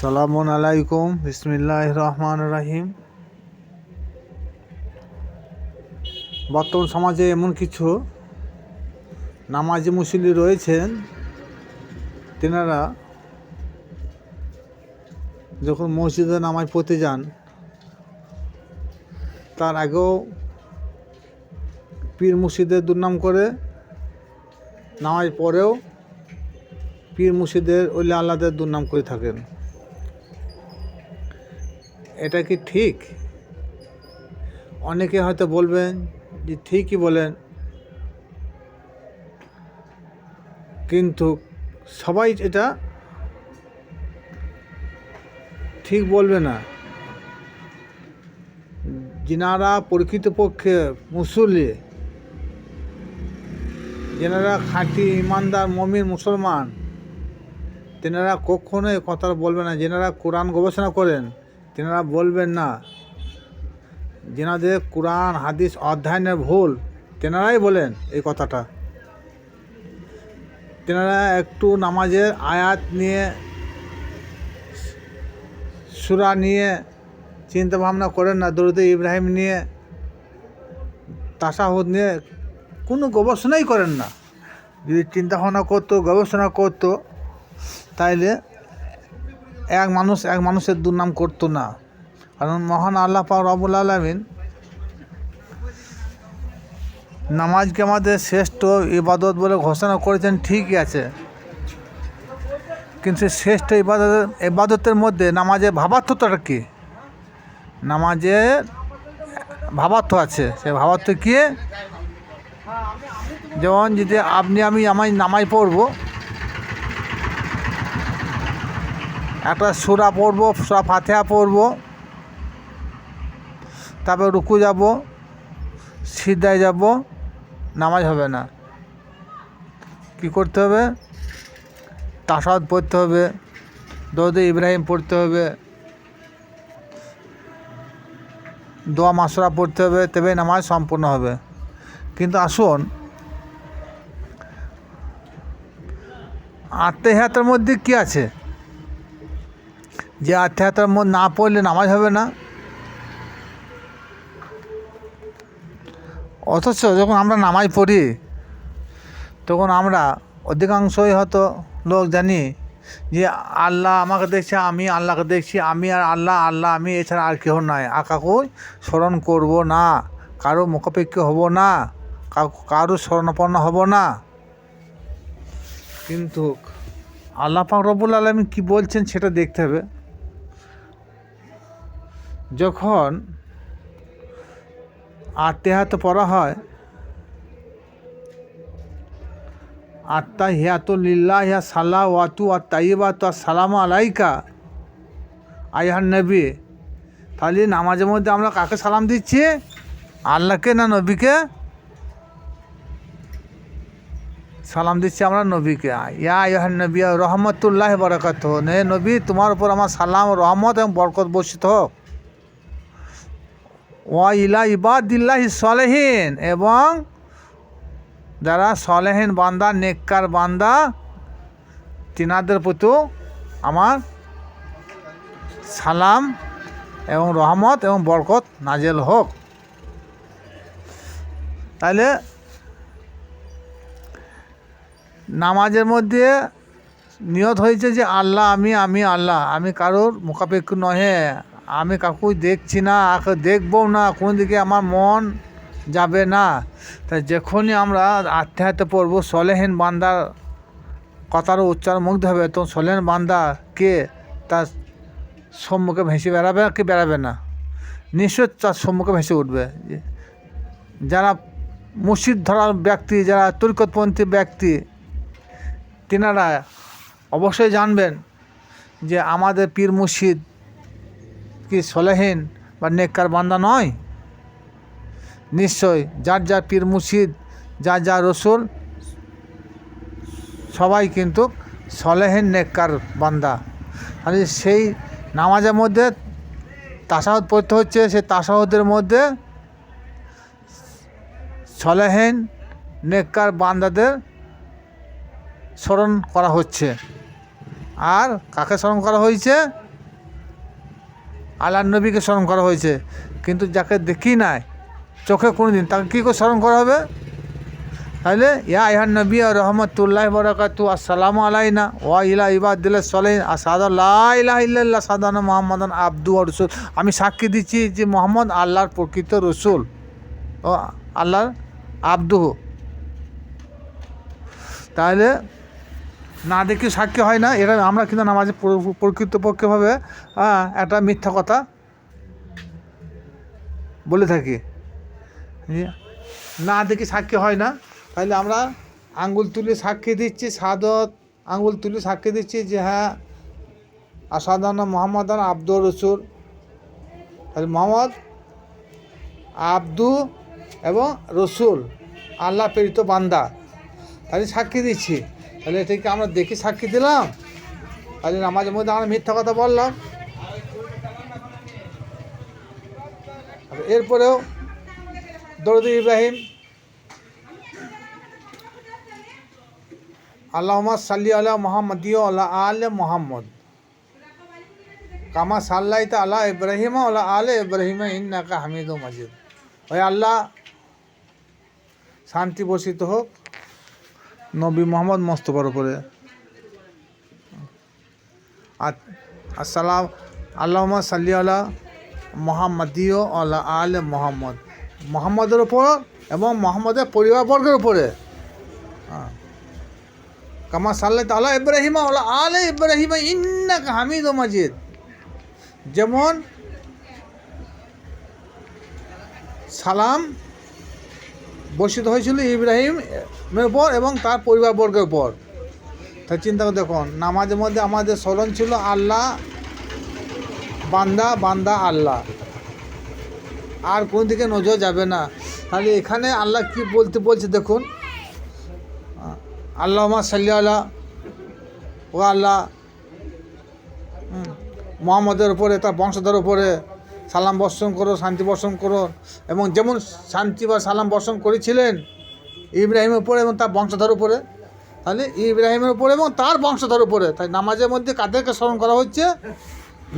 সালামুন আলাইকুম। বিসমিল্লাহ রহমান রাহিম। বর্তমান সমাজে এমন কিছু নামাজি মুসলি রয়েছেন, তেনারা যখন মসজিদে নামাজ পড়তে যান, তার আগেও পীর মুর্শিদের দুর্নাম করে, নামাজ পরেও পীর মুর্শিদের ওলি আল্লাদের দুর্নাম করে থাকেন। এটা কি ঠিক? অনেকে হয়তো বলবেন যে ঠিকই বলেন। কিন্তু সবাই এটা ঠিক বলবে না। যেনারা প্রকৃতপক্ষে মুসল্লি, যেনারা খাঁটি ইমানদার মমিন মুসলমান, তেনারা কখনোই কথা বলবে না। যেনারা কোরআন গবেষণা করেন তেনারা বলবেন না। যেনাদের কোরআন, হাদিস অধ্যয়নের ভুল, তেনারাই বলেন এই কথাটা। তেনারা একটু নামাজের আয়াত নিয়ে, সুরা নিয়ে চিন্তা ভাবনা করেন না, দরুদ ইব্রাহিম নিয়ে, তাসাহুদ নিয়ে, কোনো গবেষণাই করেন না। যদি চিন্তা ভাবনা করতো, গবেষণা করতো, তাইলে এক মানুষ এক মানুষের দুর্নাম করতো না। কারণ মহান আল্লাহ পাক রবুল আলমিন নামাজকে আমাদের শ্রেষ্ঠ ইবাদত বলে ঘোষণা করেছেন, ঠিকই আছে। কিন্তু শ্রেষ্ঠ ইবাদত, ইবাদতের মধ্যে নামাজের ভাবার্থটা কি? নামাজের ভাবার্থ আছে। সে ভাবার্থ কি? যেমন যদি আপনি, আমি আমায় নামাজ পড়ব একটা সুরা পড়ব, সুরা ফাতেহা পড়ব, তারপর রুকু যাব, সিদ্ধায় যাব, নামাজ হবে না। কি করতে হবে? তাসাদ পড়তে হবে দৌদে ইব্রাহিম পড়তে হবে, দোয়া মাসরা পড়তে হবে, তবে নামাজ সম্পূর্ণ হবে। কিন্তু আসুন, আত্মীয়াতের মধ্যে কি আছে? যে আত্মীয়তার মধ্যে না পড়লে নামাজ হবে না। অথচ যখন আমরা নামাজ পড়ি, তখন আমরা অধিকাংশই হয়তো লোক জানি যে আল্লাহ আমাকে দেখছে, আমি আল্লাহকে দেখছি, আমি আর আল্লাহ আল্লাহ, আমি এছাড়া আর কেউ নয় আর কাকুই স্মরণ করব না, কারও মুখাপেক্ষ হব না কারও স্মরণাপন্ন হব না। কিন্তু আল্লাহ পাক রবুল আলমী কী বলছেন সেটা দেখতে হবে। যখন আত্মেহাত পড়া হয় আত্মা হিয়াতুল্লিল্লা হিয়া সাল্লাহ ওয়াতু আর তাইবাত সালাম আলাইকা আইহান নবী। তাহলে নামাজের মধ্যে আমরা কাকে সালাম দিচ্ছি? আল্লাহকে না নবীকে? সালাম দিচ্ছি আমরা নবীকে। ইয়া ইহান নবী, রহমতুল্লাহ বরকত নে নবী, তোমার উপর আমার সালাম রহমত এবং বরকত বর্ষিত হোক। ওয়া ইলা ইবাদিল্লাহি সলেহীন, এবং যারা সলেহীন বান্দা, নেককার বান্দা, তিনাদের প্রতিও আমার সালাম এবং রহমত এবং বরকত নাজেল হোক। তাহলে নামাজের মধ্যে নিয়ত হয়েছে যে, আল্লাহ আমি আমি, আল্লাহ, আমি কারোর মোকাপেক্ষ নহে। আমি কাকুই দেখছি না কাকে দেখব না, কোনো দিকে আমার মন যাবে না। তাই যখনই আমরা আত্মে হাতে পড়ব সলেহীন বান্দার কথারও উচ্চারণ মুগ্ধ হবে তো সলেহীন বান্দা কে? তার সম্মুখে ভেসে বেড়াবে কি বেড়াবে না? নিশ্চয় তার সম্মুখে ভেসে উঠবে। যারা মুর্শিদ ধরার ব্যক্তি, যারা তরিকতপন্থী ব্যক্তি, তেনারা অবশ্যই জানবেন যে আমাদের পীর মুর্শিদ কি সলেহীন বা নেককার বান্দা নয়? নিশ্চয় যার যার পীর মুর্শিদ যা যা রসুল, সবাই কিন্তু সলেহীন নেককার বান্দা। তাহলে সেই নামাজের মধ্যে তাসাহদ পড়তে হচ্ছে, সেই তাসাহদের মধ্যে সলেহীন নেককার বান্দাদের স্মরণ করা হচ্ছে। আর কাকে স্মরণ করা হয়েছে? আল্লাহ নবীকে স্মরণ করা হয়েছে। কিন্তু যাকে দেখি নাই, চোখে কোনো দিন তাকে কী করে স্মরণ করা হবে? তাহলে, ইয়া ইহান নবী আর রহমতুল্লাহ বরাকাতু, আসসালামু আলাইনা, ওয়া ইলা ইবাদিল্লাহ সলেন আসাদ ইলাহ ইল্লাল্লাহ সাদানা মোহাম্মদান আব্দু রসুল আমি সাক্ষী দিচ্ছি যে মোহাম্মদ আল্লাহর প্রকৃত রসুল, ও আল্লাহর আব্দু তাহলে না দেখে সাক্ষী হয় না। এটা আমরা কিন্তু নামাজে প্র- প্রকৃতপক্ষভাবে একটা মিথ্যা কথা। বলে থাকি। না দেখে সাক্ষী হয় না। তাহলে আমরা আঙ্গুল তুলে সাক্ষী দিচ্ছি, সাদত আঙ্গুল তুলে সাক্ষী দিচ্ছি যে হ্যাঁ আসাদান মোহাম্মদান আব্দুর রসুল। তাহলে মোহাম্মদ, আব্দু এবং রসুল, আল্লাহ প্রেরিত বান্দা। তাহলে সাক্ষী দিচ্ছি। তাহলে এটাকে আমরা দেখে সাক্ষী দিলাম। তাহলে নামাজের মধ্যে আমরা মিথ্যা কথা বললাম। এরপরেও দরুদ ইব্রাহিম আল্লাহমা সাল্লি আল্লাহ মোহাম্মদিও আল্লাহ আল মোহাম্মদ। কামা সাল্লাইতা আল্লাহ ইব্রাহিম আল্লাহ আল ইব্রাহিম ইন্নাকা হামিদ মাজিদ। ওই আল্লাহ, শান্তি বসিত হোক। নবী মোহাম্মদ মোস্তফার উপরে। আ- আসসালাম আল্লাহমা সাল্লি আল্লাহ মোহাম্মদিও আল্লাহ আল মোহাম্মদ। মোহাম্মদের উপর এবং মোহাম্মদের পরিবারবর্গের উপরে। হ্যাঁ। কামা সাল্লাহ তাল্লাহ ইব্রাহিম আল্লাহ আল ইব্রাহিম ইন্নাক হামিদ মাজিদ। যেমন সালাম বর্ষিত হয়েছিল ইব্রাহিমের উপর এবং তার পরিবারবর্গের উপর তাই চিন্তা করে দেখুন নামাজের মধ্যে আমাদের স্মরণ ছিল আল্লাহ বান্দা বান্দা আল্লাহ। আর কোন দিকে নজর যাবে না। তাহলে এখানে আল্লাহ কি বলতে বলছে দেখুন আল্লাহ সাল্লি আল্লাহ ও আল্লাহ হুম, মোহাম্মদের উপরে তার বংশধর উপরে সালাম বর্ষণ করো, শান্তি বর্ষণ করো এবং যেমন শান্তি বা সালাম বর্ষণ করেছিলেন ইব্রাহিমের উপরে এবং তার বংশধর উপরে, তাহলে ইব্রাহিমের উপরে এবং তার বংশধর উপরে, তাই নামাজের মধ্যে কাদেরকে স্মরণ করা হচ্ছে?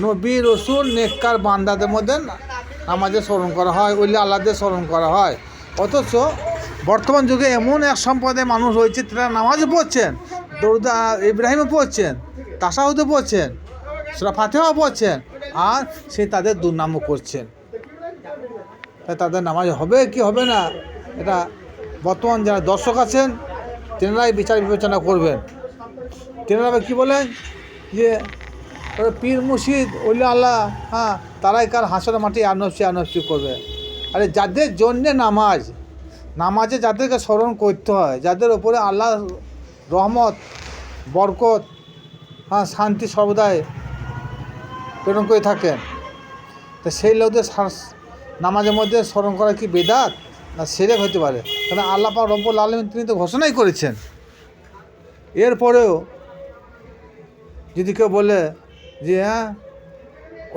নবী রসুল, নেককার বান্দাদের মধ্যে নামাজে স্মরণ করা হয় ওইলে আল্লাহদের স্মরণ করা হয়। অথচ বর্তমান যুগে এমন এক সম্প্রদায়ের মানুষ রয়েছে, তারা নামাজও পড়ছেন দৌড়দা ইব্রাহিমও পড়ছেন তাসাহুদও পড়ছেন, সুরা ফাতেহাও পড়ছেন আর সে তাদের দুর্নামও করছেন। তাই তাদের নামাজ হবে কি হবে না, এটা বর্তমান যারা দর্শক আছেন, তেনারাই বিচার বিবেচনা করবেন। তেনারা কী বলেন? যে পীর মুর্শিদ, ওলি আল্লাহ হ্যাঁ তারাই কার হাসর মাটি আনফসি আনফসি করবে। আরে যাদের জন্যে নামাজ, নামাজে যাদেরকে স্মরণ করতে হয়, যাদের ওপরে আল্লাহ রহমত, বরকত হ্যাঁ শান্তি সর্বদাই প্রেরণ করে থাকেন। তো সেই লোকদের নামাজের মধ্যে স্মরণ করা কি বেদাত? না সেরেক হতে পারে। কারণ আল্লাহ পাক রব্বুল আলমিন তিনি তো ঘোষণাই করেছেন। এরপরেও যদি কেউ বলে যে হ্যাঁ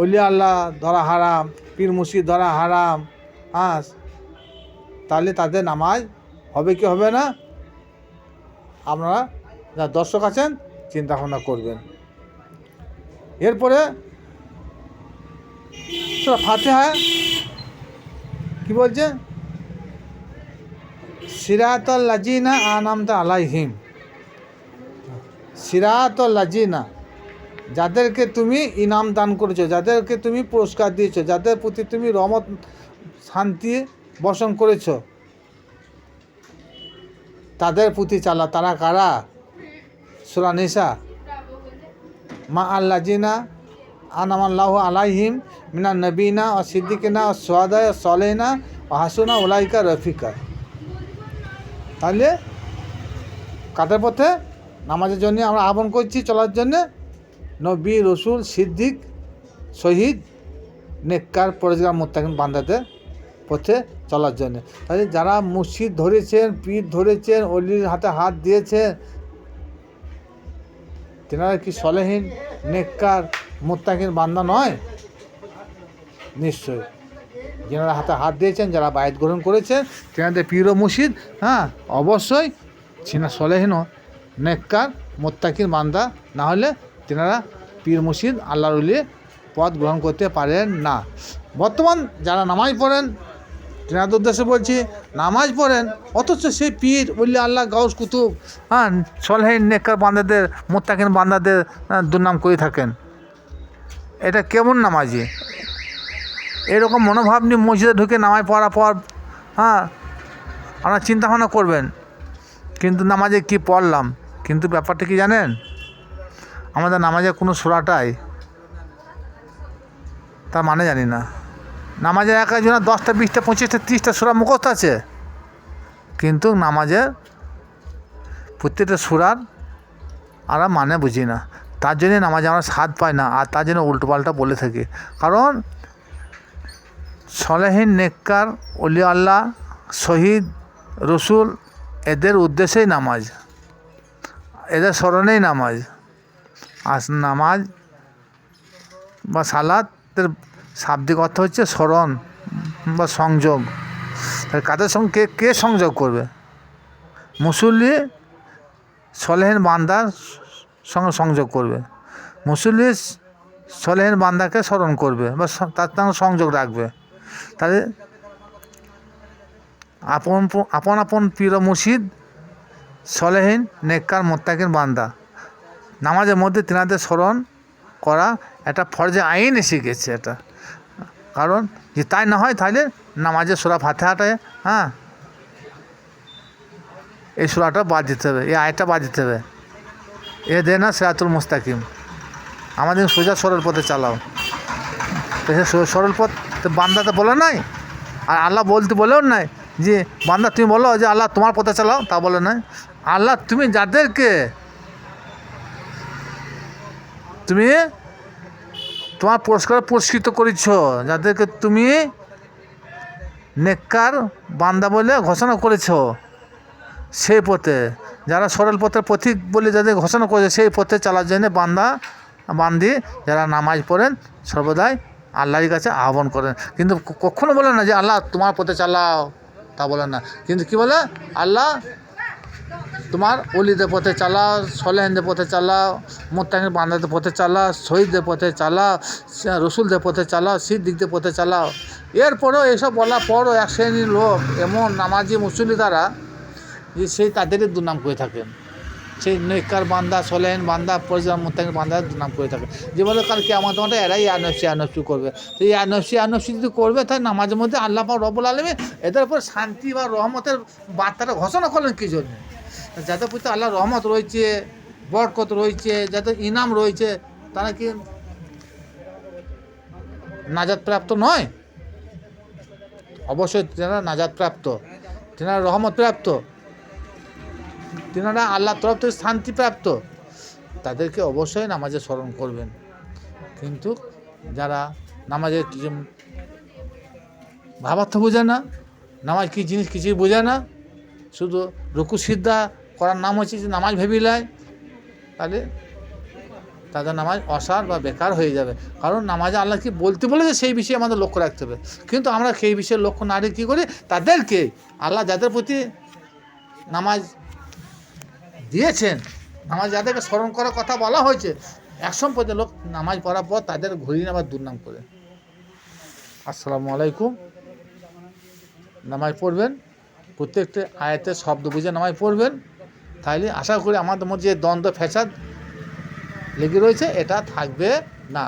অলি আল্লাহ ধরা হারাম, পীর মুর্শিদ ধরা হারাম হ্যাঁ তাহলে তাদের নামাজ হবে কি হবে না? আপনারা যা দর্শক আছেন, চিন্তা ভাবনা করবেন। এরপরে সুরা ফাতেহা কি বলছে? সিরাতল লাজিনা আনামতা আলাইহিম। সিরাতল লাজিনা যাদেরকে তুমি ইনাম দান করেছ, যাদেরকে তুমি পুরস্কার দিয়েছ, যাদের প্রতি তুমি রহমত, শান্তি বসন করেছ, তাদের প্রতি চালা তারা কারা? সুরা নিসা। মা আল্লা জিনা আনামাল্লাহ আলাইহিম মিনা নবীনা ও সিদ্দিকিনা ও সোয়াদায় সলেনা ও হাসুনা ওলাইকা রফিকা। তাহলে কাদের পথে? নামাজের জন্য আমরা আহ্বান করছি চলার জন্যে। নবী, রসুল, সিদ্দিক, শহীদ, নেককার পরেজগার মোত্তাকিন বান্দাদের পথে চলার জন্য। তাহলে যারা মুর্শিদ ধরেছেন, পীর ধরেছেন, অলির হাতে হাত দিয়েছেন, তেনারা কি সলেহীন, নেককার মোত্তাকিন বান্দা নয়। নিশ্চয় যেনারা হাতে হাত দিয়েছেন, যারা বায়াত গ্রহণ করেছেন তেনাদের পীর মুর্শিদ হ্যাঁ অবশ্যই ছিনা সলেহীন নেককার মোত্তাকির বান্দা না হলে তেনারা পীর মুর্শিদ আল্লাহর উলিয়ে পদ গ্রহণ করতে পারেন না। বর্তমান যারা নামাজ পড়েন, তেনাদের উদ্দেশ্যে বলছি, নামাজ পড়েন, অথচ সেই পীর বললে আল্লাহ গাউস কুতুব হ্যাঁ সলহেন, নেককার বান্দাদের, মোত্তাকিন বান্দাদের দুর্নাম করে থাকেন। এটা কেমন নামাজি এরকম মনোভাব নিয়ে মসজিদে ঢুকে নামাজ পড়ার পর হ্যাঁ আপনারা চিন্তা ভাবনা করবেন, কিন্তু নামাজে কি পড়লাম? কিন্তু ব্যাপারটা কি জানেন? আমাদের নামাজের কোনো সুরাটাই তার মানে জানি না। নামাজের এক একজনের দশটা, বিশটা, পঁচিশটা, তিরিশটা সুরা মুখস্থ আছে। কিন্তু নামাজের প্রত্যেকটা সুরার আর মানে বুঝি না। তার জন্যে নামাজে আমরা স্বাদ পাই না, আর তার জন্য উল্টোপাল্টা বলে থাকি। কারণ সলেহীন নেককার, অলি আল্লাহ, শহীদ, রসুল, এদের উদ্দেশ্যেই নামাজ। এদের স্মরণেই নামাজ। আর নামাজ বা সালাতের শাব্দিক অর্থ হচ্ছে স্মরণ বা সংযোগ কাদের সঙ্গে, কে কে সংযোগ করবে? মুসল্লি, সলেহীন বান্দার সঙ্গে সংযোগ করবে। মুসল্লি সলেহীন বান্দাকে স্মরণ করবে বা তার সঙ্গে সংযোগ রাখবে। তাহলে আপন আপন আপন পীর ও মুর্শিদ সলেহীন, নেককার, মোত্তাকিন বান্দা। নামাজের মধ্যে তেনাদের স্মরণ করা একটা ফরজে আইন এসে গেছে এটা। কারণ যে তাই না হয় তাহলে নামাজের সোরা ফাতেহাটায় হ্যাঁ এই সোরাটা বাদ দিতে হবে, এই আয়টা বাদ দিতে হবে। এ দে না সেরাতুল মুস্তাকিম। আমাদের সোজা সরল পথে চালাও। সরল পথ তো বান্দা তো বলে নাই, আর আল্লাহ বলতে বলেও নাই যে, বান্দা, তুমি বলো যে, আল্লাহ তোমার পথে চালাও তা বলে নাই। আল্লাহ, তুমি যাদেরকে, তুমি তোমার পুরস্কার পুরস্কৃত করেছ, যাদেরকে তুমি নেককার বান্দা বলে ঘোষণা করেছ, সেই পথে যারা সরল পথের পথিক বলে যাদের ঘোষণা করেছে, সেই পথে চলার জন্য বান্দা, বান্দি যারা নামাজ পড়েন, সর্বদাই আল্লাহর কাছে আহ্বান করেন। কিন্তু কখনো বলে না যে, আল্লাহ, তোমার পথে চালাও। তা বলে না। কিন্তু কি বলে? আল্লাহ, তোমার অলিদের পথে চালাও সলেহনদের পথে চালাও, মোত্তাকির বান্দাদের পথে চালাও, শহীদদের পথে চালাও রসুলদের পথে চালাও, সিদ্দিকদের পথে চালাও। এরপরেও এসব বলার পরও এক শ্রেণির লোক, এমন নামাজি মুসল্লি দ্বারা সেই তাদেরই দুর্নাম করে থাকেন। সেই নেককার বান্দা, সলেহন বান্দা পরিজাম মোত্তাকির বান্দা দুর্নাম করে থাকে যে বলে কাল কি আমার তোমাদের এরাই আনফসি আনফসি করবে। তো এই আনফসি আনফসি যদি করবে তাই নামাজের মধ্যে আল্লাহ পাক রব্বুল আলমী এদের উপর শান্তি বা রহমতের বার্তাটা ঘোষণা করলেন কী জন্য? যাদের প্রতি আল্লাহ রহমত রয়েছে, বরকত রয়েছে যাদের ইনাম রয়েছে, তারা কি নাজাদ প্রাপ্ত নয়? অবশ্যই তেনারা নাজাদ প্রাপ্ত তেনারা রহমত প্রাপ্ত তেনারা আল্লাহর তরফ থেকে শান্তিপ্রাপ্ত। তাদেরকে অবশ্যই নামাজে স্মরণ করবেন। কিন্তু যারা নামাজের কিছু ভাবার্থ বোঝে না, নামাজ কী জিনিস কিছুই বোঝে না, শুধু রুকু সিদ্ধা করার নাম হচ্ছে যে নামাজ ভেবিলায় তাহলে তাদের নামাজ অসার বা বেকার হয়ে যাবে। কারণ নামাজে আল্লাহ কি বলতে বলেছে সেই বিষয়ে আমাদের লক্ষ্য রাখতে হবে। কিন্তু আমরা সেই বিষয়ে লক্ষ্য না রেখে কী করি? তাদেরকে আল্লাহ যাদের প্রতি নামাজ দিয়েছেন। নামাজ যাদেরকে স্মরণ করার কথা বলা হয়েছে। এক পর্যন্ত লোক নামাজ পড়ার পর তাদের ঘুরিয়ে নেবার দুর্নাম করে। আসসালামু আলাইকুম। নামাজ পড়বেন। প্রত্যেকটা আয়াতের শব্দ বুঝে নামাজ পড়বেন। তাইলে আশা করি আমাদের মধ্যে যে দ্বন্দ্ব, ফ্যাসাদ লেগে রয়েছে, এটা থাকবে না।